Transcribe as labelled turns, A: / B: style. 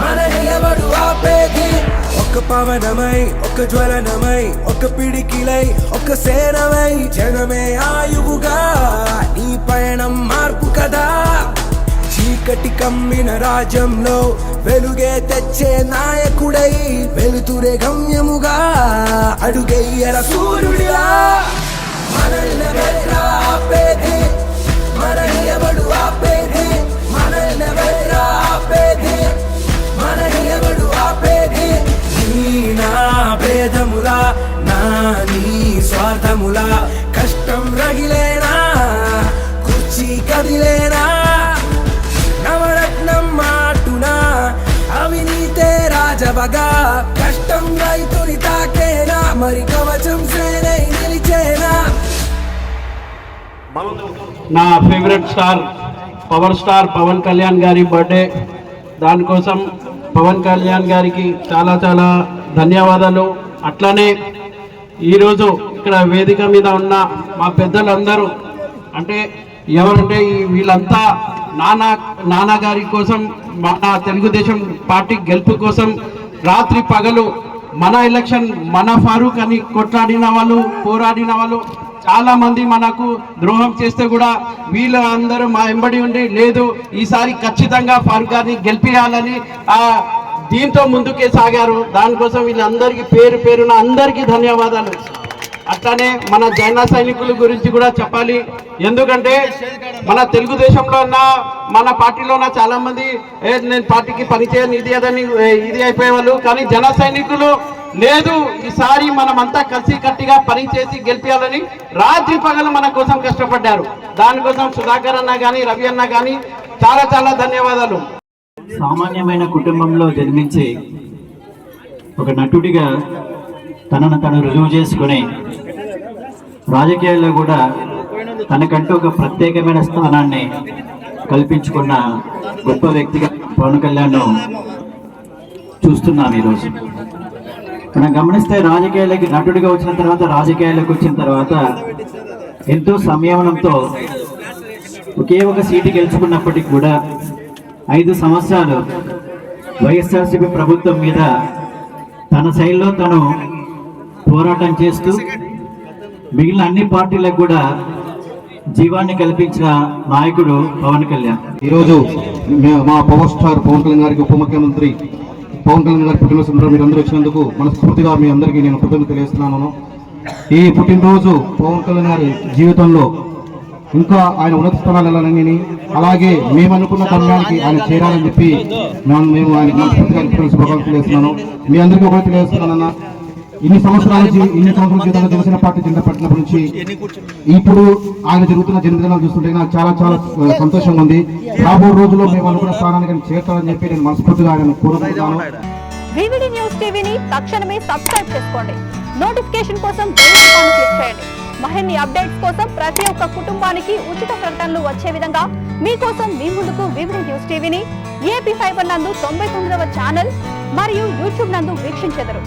A: మనల్ని ఎవడు
B: ఆపేది? ఒక పవనమై ఒక జ్వలనమై ఒక పిడికిలై ఒక సేనమై జనమే ఆయువుగా నీ పయనం మార్పు కదా. చీకటి కమ్మిన రాజ్యంలో వెలుగే తెచ్చే నాయకుడై వెలుతురే గమ్యముగా అడుగయ్యర సూర్యుడిలా. మనల్ని ఆపేది? మనని ఎవడు ఆపేది? మనల్ని ఆపేది? మనని ఎవడు ఆపేది? నీ నా భేదములా నా నీ స్వార్థములా. రాజవగా కష్టం రైతుని తాకేనా? మరి కవచం సేనై నిలిచేనా?
C: నా favourite star power star Pawan Kalyan గారి బర్త్డే. దానికోసం పవన్ కళ్యాణ్ గారికి చాలా చాలా ధన్యవాదాలు. అట్లనే ఈరోజు ఇక్కడ వేదిక మీద ఉన్న మా పెద్దలందరూ అంటే ఎవరంటే వీళ్ళంతా నానా నాన్నగారి కోసం మన తెలుగుదేశం పార్టీ గెలుపు కోసం రాత్రి పగలు మన ఎలక్షన్ మన ఫారూక్ అని కొట్లాడిన వాళ్ళు పోరాడిన వాళ్ళు చాలా మంది మనకు ద్రోహం చేస్తే కూడా వీళ్ళు అందరూ మా వెంబడి ఉండి లేదు ఈసారి ఖచ్చితంగా ఫారూక్ గారిని గెలిపించాలని ఆ దీంతో ముందుకే సాగారు. దానికోసం వీళ్ళందరికీ పేరు పేరున అందరికీ ధన్యవాదాలు. అట్లానే మన జైన సైనికుల గురించి కూడా చెప్పాలి. ఎందుకంటే మన తెలుగుదేశంలో ఉన్న మన పార్టీలో ఉన్న చాలా మంది నేను పార్టీకి పనిచేయను ఇది అదని ఇది అయిపోయేవాళ్ళు. కానీ జన సైనికులు లేదు ఈసారి మనమంతా కలిసి కట్టిగా పనిచేసి గెలిపించాలని రాత్రి పగలు మన కోసం కష్టపడ్డారు. దానికోసం సుధాకర్ అన్న కానీ రవి అన్న కానీ చాలా చాలా ధన్యవాదాలు.
D: సామాన్యమైన కుటుంబంలో జన్మించి ఒక నటుడిగా తనను తను రుజువు చేసుకుని రాజకీయాల్లో కూడా తనకంటూ ఒక ప్రత్యేకమైన స్థానాన్ని కల్పించుకున్న గొప్ప వ్యక్తిగా పవన్ కళ్యాణ్ చూస్తున్నాం ఈరోజు. మనం గమనిస్తే రాజకీయాలకి నటుడిగా వచ్చిన తర్వాత రాజకీయాలకు వచ్చిన తర్వాత ఎంతో సంయమనంతో ఒకే ఒక సీటు గెలుచుకున్నప్పటికీ కూడా ఐదు సంవత్సరాలు వైఎస్ఆర్సీపీ ప్రభుత్వం మీద తన శైలిలో తను పోరాటం చేస్తూ మిగిలిన అన్ని పార్టీలకు కూడా జీవాన్ని కల్పించిన నాయకుడు పవన్ కళ్యాణ్.
E: ఈరోజు మా పవర్ స్టార్ పవన్ కళ్యాణ్ గారికి ఉప ముఖ్యమంత్రి పవన్ కళ్యాణ్ గారి పుట్టినరోజు సందర్భంగా మీరు అందరూ వచ్చినందుకు మనస్ఫూర్తిగా మీ అందరికీ నేను కృతజ్ఞత తెలియజేస్తున్నాను. ఈ పుట్టినరోజు పవన్ కళ్యాణ్ గారి జీవితంలో ఇంకా ఆయన ఉన్నత స్థానాలు వెళ్ళాలని అలాగే మేము అనుకున్న గమ్యానికి ఆయన చేరాలని చెప్పి మేము మేము ఆయన మనస్ఫూర్తిగా శుభాకాంక్షలు చేస్తున్నాను మీ అందరికీ ఒకటి తెలియజేస్తున్నానన్నా. ఇన్ని సంవత్సరాల జీ- ఇన్ని సంవత్సరాల జీవితంలో జనసేన పార్టీ జెండా పట్టినప్పటి నుంచి ఇప్పుడు ఆయన జరుగుతున్న జన్మదినాలు చూస్తుంటే నాకు చాలా చాలా సంతోషం సంతోషంగా ఉంది. రాబో రోజుల్లో మేము అనుకున్న స్థానానికి ఆయన చెప్పి నేను మనస్ఫూర్తిగా ఆయన కోరుకుంటున్నాను.
F: వివిడి న్యూస్ టీవీని తక్షణమే సబ్స్క్రైబ్ చేసుకోండి. నోటిఫికేషన్ కోసం బెల్ ఐకాన్ క్లిక్ చేయండి. మరిన్ని అప్డేట్స్ కోసం ప్రతి ఒక్క కుటుంబానికి ఉచిత ప్రకటనలు వచ్చే విధంగా మీకోసం మీ ముందుకు వివిడి న్యూస్ టీవీని ఏపీ ఫైబర్ నందు తొంభై తొమ్మిదవ ఛానల్ మరియు యూట్యూబ్ నందు వీక్షించెదరు.